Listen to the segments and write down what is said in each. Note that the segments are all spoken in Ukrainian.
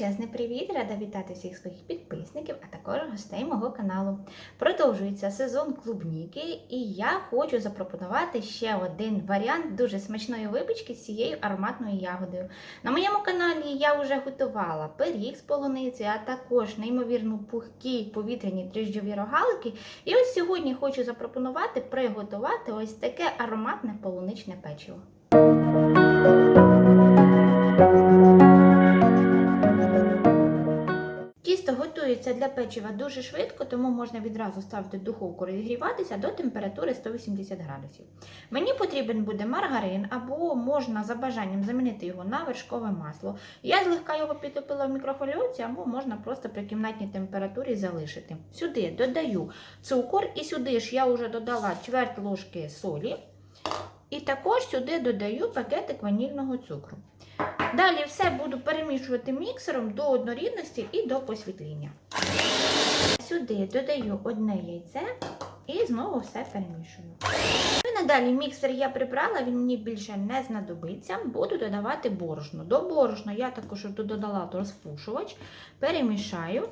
Величезний привіт! Рада вітати всіх своїх підписників, а також гостей мого каналу. Продовжується сезон клубніки, і я хочу запропонувати ще один варіант дуже смачної випічки з цією ароматною ягодою. На моєму каналі я вже готувала пиріг з полуниці, а також неймовірно пухкі повітряні дріжджові рогалики. І ось сьогодні хочу запропонувати приготувати ось таке ароматне полуничне печиво. Тісто готується для печива дуже швидко, тому можна відразу ставити духовку розігріватися до температури 180 градусів. Мені потрібен буде маргарин, або можна за бажанням замінити його на вершкове масло. Я злегка його підтопила в мікрохвильовці, або можна просто при кімнатній температурі залишити. Сюди додаю цукор, і сюди ж я вже додала чверть ложки солі. І також сюди додаю пакетик ванільного цукру. Далі все буду перемішувати міксером до однорідності і до посвітління. Сюди додаю одне яйце і знову все перемішую. І надалі міксер я прибрала, він мені більше не знадобиться. Буду додавати борошно. До борошна я також додала розпушувач, перемішаю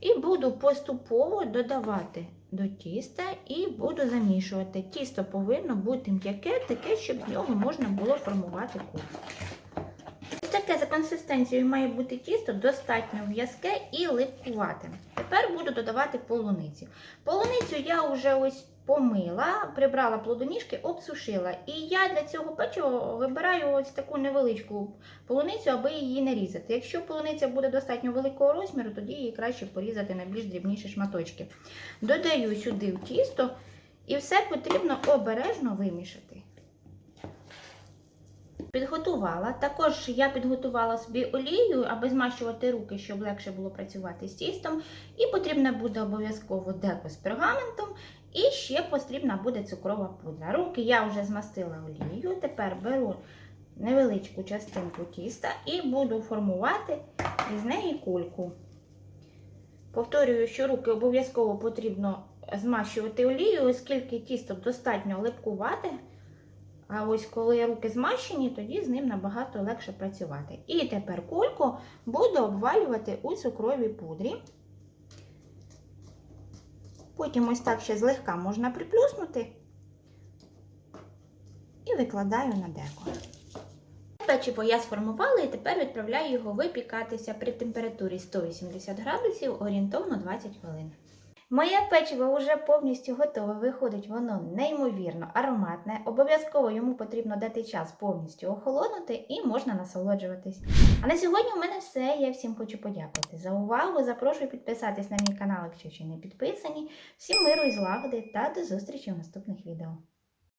і буду поступово додавати до тіста і буду замішувати. Тісто повинно бути м'яке, таке, щоб з нього можна було формувати кульку. Ось за консистенцією має бути тісто достатньо в'язке і липкувате. Тепер буду додавати полуниці. Полуницю я вже ось помила, прибрала плодоніжки, обсушила. І я для цього печива вибираю ось таку невеличку полуницю, аби її не різати. Якщо полуниця буде достатньо великого розміру, тоді її краще порізати на більш дрібніші шматочки. Додаю сюди в тісто і все потрібно обережно вимішати. Підготувала. Також я підготувала собі олію, аби змащувати руки, щоб легше було працювати з тістом. І потрібна буде обов'язково деко з пергаментом. І ще потрібна буде цукрова пудра. Руки я вже змастила олією. Тепер беру невеличку частинку тіста і буду формувати із неї кульку. Повторюю, що руки обов'язково потрібно змащувати олією, оскільки тісто достатньо липкувати. А ось коли руки змащені, тоді з ним набагато легше працювати. І тепер кульку буду обвалювати у цукровій пудрі. Потім ось так ще злегка можна приплюснути і викладаю на деко. Печиво я сформувала і тепер відправляю його випікатися при температурі 180 градусів орієнтовно 20 хвилин. Моє печиво вже повністю готове, виходить воно неймовірно ароматне. Обов'язково йому потрібно дати час повністю охолонути і можна насолоджуватись. А на сьогодні у мене все. Я всім хочу подякувати за увагу. Запрошую підписатись на мій канал, якщо ще не підписані. Всім миру і злагоди та до зустрічі в наступних відео.